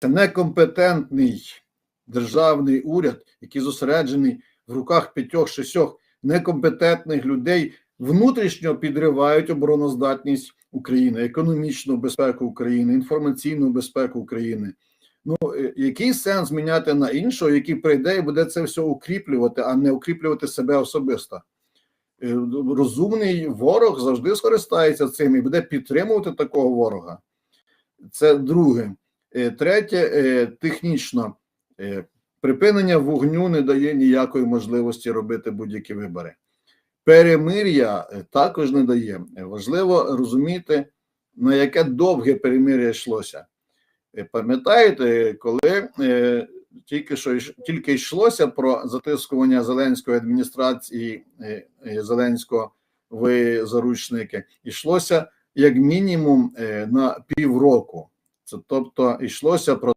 Це некомпетентний державний уряд, який зосереджений в руках п'ятьох-шістьох некомпетентних людей, внутрішньо підривають обороноздатність України, економічну безпеку України, інформаційну безпеку України. Ну е, який сенс міняти на іншого, який прийде і буде це все укріплювати, а не укріплювати себе особисто? Е, Розумний ворог завжди скористається цим і буде підтримувати такого ворога. Це друге. Е, Третє, е, технічно, е, припинення вогню не дає ніякої можливості робити будь-які вибори. Перемир'я також не дає. Важливо розуміти, на яке довге перемир'я йшлося. Пам'ятаєте, коли тільки що тільки йшлося про затискування Зеленської адміністрації Зеленського в заручники, йшлося як мінімум на півроку. Тобто йшлося про